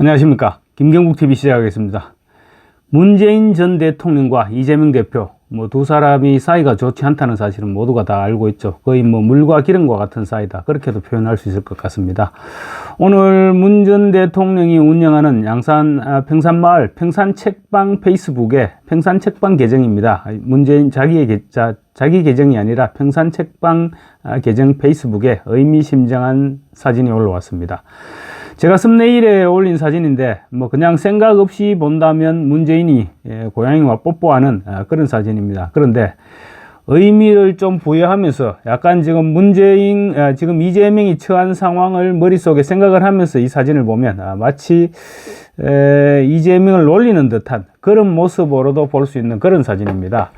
안녕하십니까. 김경국 TV 시작하겠습니다. 문재인 전 대통령과 이재명 대표, 뭐 두 사람이 사이가 좋지 않다는 사실은 모두가 다 알고 있죠. 거의 뭐 물과 기름과 같은 사이다. 그렇게도 표현할 수 있을 것 같습니다. 오늘 문 전 대통령이 운영하는 양산 아, 평산마을 평산책방 페이스북에 평산책방 계정입니다. 문재인 자기의 계, 자, 자기 계정이 아니라 평산책방 아, 계정 페이스북에 의미심장한 사진이 올라왔습니다. 제가 썸네일에 올린 사진인데 뭐 그냥 생각 없이 본다면 문재인이 예, 고양이와 뽀뽀하는 아, 그런 사진입니다. 그런데 의미를 좀 부여하면서 약간 지금 문재인 아, 지금 이재명이 처한 상황을 머릿속에 생각을 하면서 이 사진을 보면 아, 마치 에, 이재명을 놀리는 듯한 그런 모습으로도 볼 수 있는 그런 사진입니다.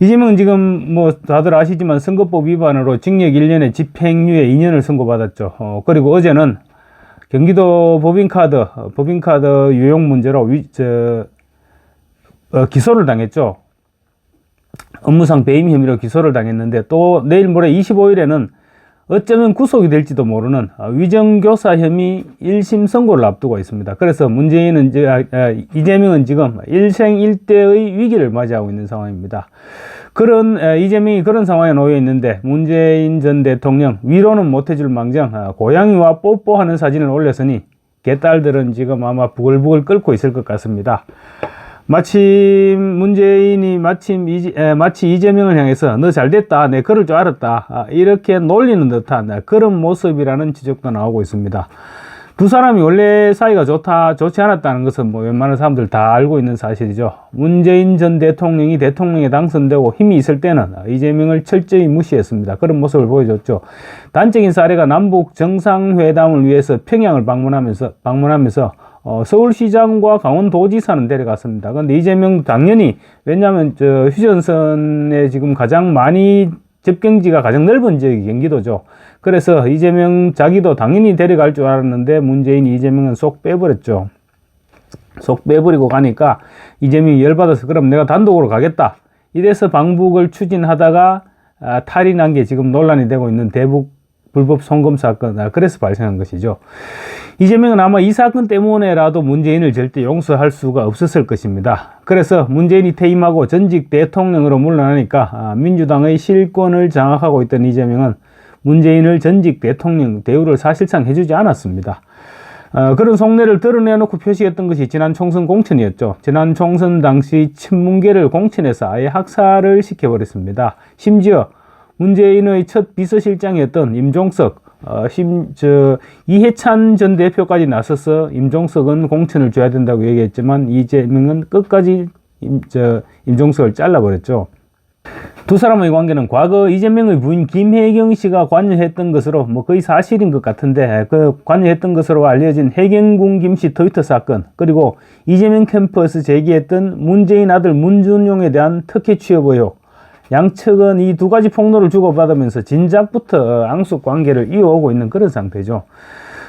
이재명은 지금 뭐 다들 아시지만 선거법 위반으로 징역 1년에 집행유예 2년을 선고받았죠. 어, 그리고 어제는 경기도 법인카드, 어, 법인카드 유용 문제로 위, 저, 어, 기소를 당했죠. 업무상 배임 혐의로 기소를 당했는데 또 내일 모레 25일에는 어쩌면 구속이 될지도 모르는 어, 위정교사 혐의 1심 선고를 앞두고 있습니다. 그래서 문재인은 이제, 아, 아, 이재명은 지금 일생 일대의 위기를 맞이하고 있는 상황입니다. 그런 에, 이재명이 그런 상황에 놓여 있는데 문재인 전 대통령 위로는 못해줄 망정 아, 고양이와 뽀뽀하는 사진을 올렸으니 개딸들은 지금 아마 부글부글 끓고 있을 것 같습니다. 마침 문재인이 마침 이재, 에, 마치 이재명을 향해서 너 잘됐다 내 그럴 줄 알았다 아, 이렇게 놀리는 듯한 아, 그런 모습이라는 지적도 나오고 있습니다. 두 사람이 원래 사이가 좋다, 좋지 않았다는 것은 뭐 웬만한 사람들 다 알고 있는 사실이죠. 문재인 전 대통령이 대통령에 당선되고 힘이 있을 때는 이재명을 철저히 무시했습니다. 그런 모습을 보여줬죠. 단적인 사례가 남북 정상회담을 위해서 평양을 방문하면서, 방문하면서 어, 서울시장과 강원도지사는 데려갔습니다. 그런데 이재명 당연히 왜냐하면 저 휴전선에 지금 가장 많이 접경지가 가장 넓은 지역이 경기도죠. 그래서 이재명 자기도 당연히 데려갈 줄 알았는데 문재인 이재명은 쏙 빼버렸죠. 쏙 빼버리고 가니까 이재명이 열받아서 그럼 내가 단독으로 가겠다. 이래서 방북을 추진하다가 아, 탈이 난 게 지금 논란이 되고 있는 대북 불법 송금 사건, 아, 그래서 발생한 것이죠. 이재명은 아마 이 사건 때문에라도 문재인을 절대 용서할 수가 없었을 것입니다. 그래서 문재인이 퇴임하고 전직 대통령으로 물러나니까 아, 민주당의 실권을 장악하고 있던 이재명은 문재인을 전직 대통령 대우를 사실상 해주지 않았습니다. 어, 그런 속내를 드러내놓고 표시했던 것이 지난 총선 공천이었죠. 지난 총선 당시 친문계를 공천해서 아예 학살을 시켜버렸습니다. 심지어 문재인의 첫 비서실장이었던 임종석, 어, 심, 저, 이해찬 전 대표까지 나서서 임종석은 공천을 줘야 된다고 얘기했지만 이재명은 끝까지 임, 저, 임종석을 잘라버렸죠. 두 사람의 관계는 과거 이재명의 부인 김혜경 씨가 관여했던 것으로 뭐 거의 사실인 것 같은데 그 관여했던 것으로 알려진 해경궁 김 씨 트위터 사건 그리고 이재명 캠퍼스 제기했던 문재인 아들 문준용에 대한 특혜 취업 의혹 양측은 이 두 가지 폭로를 주고받으면서 진작부터 앙숙 관계를 이어오고 있는 그런 상태죠.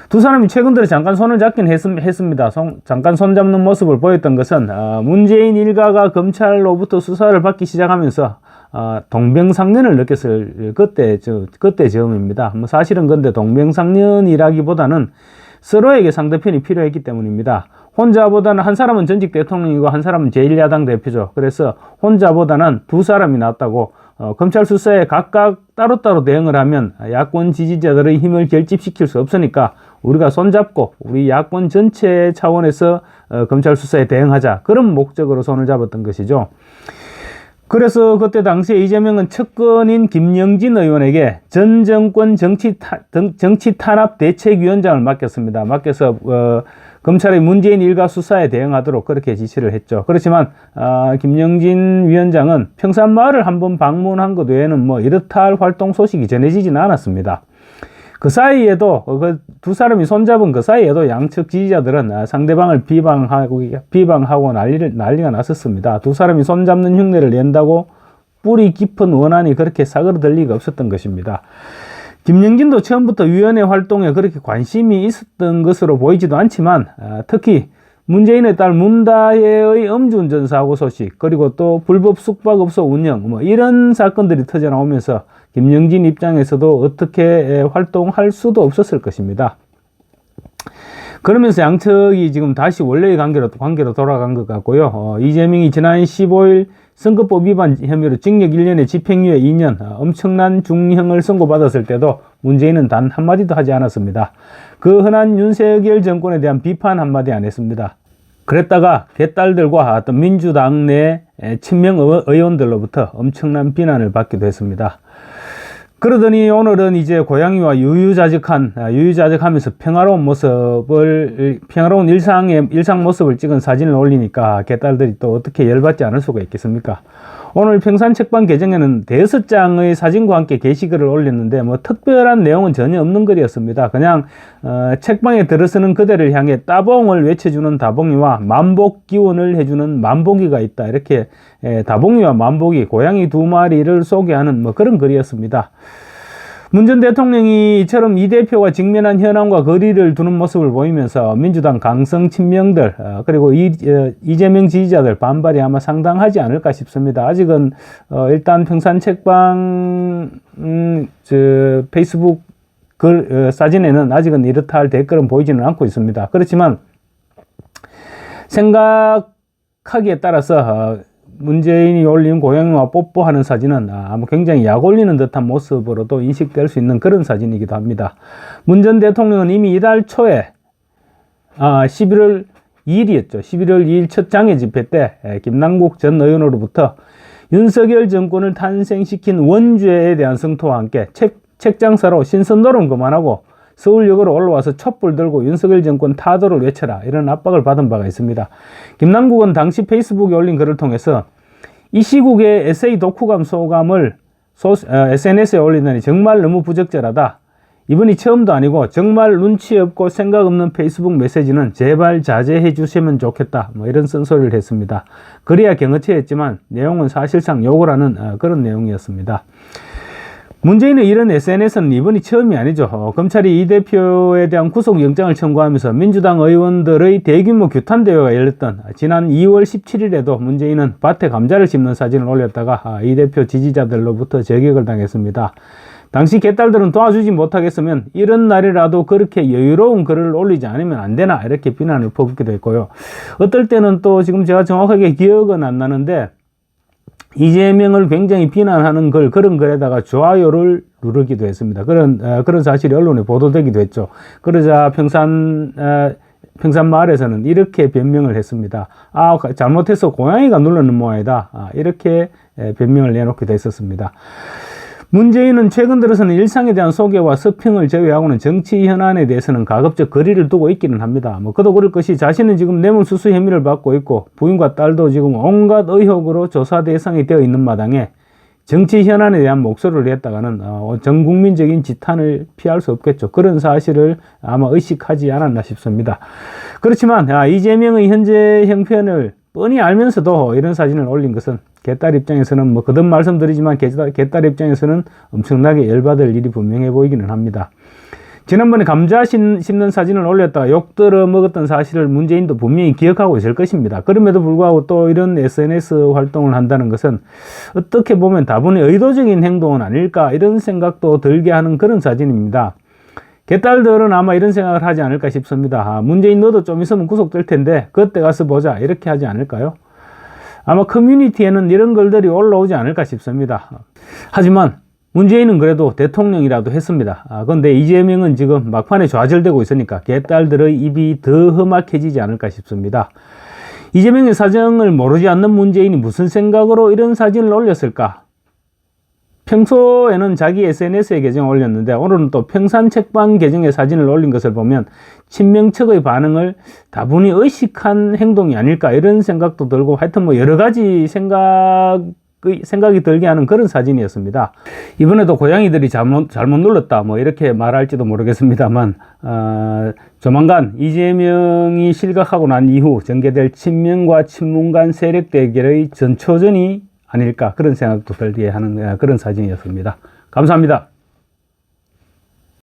두 사람이 최근 들어 잠깐 손을 잡긴 했, 습니다 잠깐 손 잡는 모습을 보였던 것은 어, 문재인 일가가 검찰로부터 수사를 받기 시작하면서 어, 동병상련을 느꼈을 그때 저 그때 즈음입니다. 뭐 사실은 근데 동병상련이라기보다는 서로에게 상대편이 필요했기 때문입니다. 혼자보다는 한 사람은 전직 대통령이고 한 사람은 제1야당 대표죠. 그래서 혼자보다는 두 사람이 낫다고 어, 검찰 수사에 각각 따로따로 대응을 하면 야권 지지자들의 힘을 결집시킬 수 없으니까 우리가 손잡고 우리 야권 전체 차원에서 어, 검찰 수사에 대응하자 그런 목적으로 손을 잡았던 것이죠. 그래서 그때 당시에 이재명은 측근인 김영진 의원에게 전 정권 정치, 타, 정치 탄압 대책위원장을 맡겼습니다. 맡겨서 어, 검찰의 문재인 일가 수사에 대응하도록 그렇게 지시를 했죠. 그렇지만 어, 김영진 위원장은 평산마을을 한번 방문한 것 외에는 뭐 이렇다 할 활동 소식이 전해지지는 않았습니다. 그 사이에도 그 두 사람이 손잡은 그 사이에도 양측 지지자들은 아, 상대방을 비방하고 비방하고 난리를 난리가 났었습니다. 두 사람이 손잡는 흉내를 낸다고 뿌리 깊은 원한이 그렇게 사그러들 리가 없었던 것입니다. 김영진도 처음부터 위원회 활동에 그렇게 관심이 있었던 것으로 보이지도 않지만 아, 특히 문재인의 딸 문다혜의 음주운전 사고 소식 그리고 또 불법 숙박업소 운영 뭐 이런 사건들이 터져 나오면서 김영진 입장에서도 어떻게 활동할 수도 없었을 것입니다. 그러면서 양측이 지금 다시 원래의 관계로, 관계로 돌아간 것 같고요. 어, 이재명이 지난 15일 선거법 위반 혐의로 징역 1년에 집행유예 2년, 어, 엄청난 중형을 선고받았을 때도 문재인은 단 한마디도 하지 않았습니다. 그 흔한 윤석열 정권에 대한 비판 한마디 안 했습니다. 그랬다가 개딸들과 어떤 민주당 내 친명 의- 의원들로부터 엄청난 비난을 받기도 했습니다. 그러더니 오늘은 이제 고양이와 유유자적한 아, 유유자적하면서 평화로운 모습을 평화로운 일상의 일상 모습을 찍은 사진을 올리니까 개딸들이 또 어떻게 열받지 않을 수가 있겠습니까? 오늘 평산 책방 계정에는 대여섯 장의 사진과 함께 게시글을 올렸는데 뭐 특별한 내용은 전혀 없는 글이었습니다. 그냥 어, 책방에 들어서는 그대를 향해 따봉을 외쳐주는 다봉이와 만복 기원을 해주는 만복이가 있다 이렇게 에, 다봉이와 만복이 고양이 두 마리를 소개하는 뭐 그런 글이었습니다. 문 전 대통령이 이처럼 이 대표가 직면한 현안과 거리를 두는 모습을 보이면서 민주당 강성 친명들 어, 그리고 이, 어, 이재명 지지자들 반발이 아마 상당하지 않을까 싶습니다. 아직은 어, 일단 평산 책방 음, 저 페이스북 글 어, 사진에는 아직은 이렇다 할 댓글은 보이지는 않고 있습니다. 그렇지만 생각 하기에 따라서 어, 문재인이 올린 고양이와 뽀뽀하는 사진은 아, 아마 굉장히 약 올리는 듯한 모습으로도 인식될 수 있는 그런 사진이기도 합니다. 문 전 대통령은 이미 이달 초에 아, 11월 2일이었죠. 11월 2일 첫 장애 집회 때 에, 김남국 전 의원으로부터 윤석열 정권을 탄생시킨 원죄에 대한 성토와 함께 책, 책장사로 신선 노름 그만하고 서울역으로 올라와서 촛불 들고 윤석열 정권 타도를 외쳐라 이런 압박을 받은 바가 있습니다. 김남국은 당시 페이스북에 올린 글을 통해서 이 시국에 에세이 독후감 소감을 소, 어, SNS에 올리다니 정말 너무 부적절하다. 이번이 처음도 아니고 정말 눈치 없고 생각 없는 페이스북 메시지는 제발 자제해 주시면 좋겠다. 뭐 이런 쓴소리를 했습니다. 그래야 경어치했지만 내용은 사실상 하는 어, 그런 내용이었습니다. 문재인의 이런 SNS는 이번이 처음이 아니죠. 어, 검찰이 이 대표에 대한 구속영장을 청구하면서 민주당 의원들의 대규모 규탄 대회가 열렸던 지난 2월 17일에도 문재인은 밭에 감자를 심는 사진을 올렸다가 아, 이 대표 지지자들로부터 저격을 당했습니다. 당시 개딸들은 도와주지 못하겠으면 이런 날이라도 그렇게 여유로운 글을 올리지 않으면 안 되나 이렇게 비난을 퍼붓기도 했고요. 어떨 때는 또 지금 제가 정확하게 기억은 안 나는데 이재명을 굉장히 비난하는 글 그런 글에다가 좋아요를 누르기도 했습니다. 그런 어, 그런 사실이 언론에 보도되기도 했죠. 그러자 평산 어, 평산 마을에서는 이렇게 변명을 했습니다. 아 잘못해서 고양이가 눌렀는 모양이다. 아, 이렇게 에, 변명을 내놓기도 했었습니다. 문재인은 최근 들어서는 일상에 대한 소개와 서평을 제외하고는 정치 현안에 대해서는 가급적 거리를 두고 있기는 합니다. 뭐 그도 그럴 것이 자신은 지금 뇌물수수 혐의를 받고 있고 부인과 딸도 지금 온갖 의혹으로 조사 대상이 되어 있는 마당에 정치 현안에 대한 목소리를 냈다가는 어, 전 국민적인 지탄을 피할 수 없겠죠. 그런 사실을 아마 의식하지 않았나 싶습니다. 그렇지만 아, 이재명의 현재 형편을 뻔히 알면서도 이런 사진을 올린 것은 개딸 입장에서는 뭐 거듭 말씀드리지만 개딸, 입장에서는 엄청나게 열받을 일이 분명해 보이기는 합니다. 지난번에 감자 심- 심는 사진을 올렸다가 욕 들어 먹었던 사실을 문재인도 분명히 기억하고 있을 것입니다. 그럼에도 불구하고 또 이런 SNS 활동을 한다는 것은 어떻게 보면 다분히 의도적인 행동은 아닐까 이런 생각도 들게 하는 그런 사진입니다. 개딸들은 아마 이런 생각을 하지 않을까 싶습니다. 아, 문재인 너도 좀 있으면 구속될 텐데 그때 가서 보자 이렇게 하지 않을까요? 아마 커뮤니티에는 이런 글들이 올라오지 않을까 싶습니다. 하지만 문재인은 그래도 대통령이라도 했습니다. 아, 근데 이재명은 지금 막판에 좌절되고 있으니까 개딸들의 입이 더 험악해지지 않을까 싶습니다. 이재명의 사정을 모르지 않는 문재인이 무슨 생각으로 이런 사진을 올렸을까? 평소에는 자기 SNS에 계정을 올렸는데 오늘은 또 평산 책방 계정에 사진을 올린 것을 보면 친명 측의 반응을 다분히 의식한 행동이 아닐까 이런 생각도 들고 하여튼 뭐 여러 가지 생각 생각이 들게 하는 그런 사진이었습니다. 이번에도 고양이들이 잘못, 잘못 눌렀다 뭐 이렇게 말할지도 모르겠습니다만 어, 조만간 이재명이 실각하고 난 이후 전개될 친명과 친문 간 세력 대결의 전초전이 아닐까 그런 생각도 들게 하는 어, 그런 사진이었습니다. 감사합니다.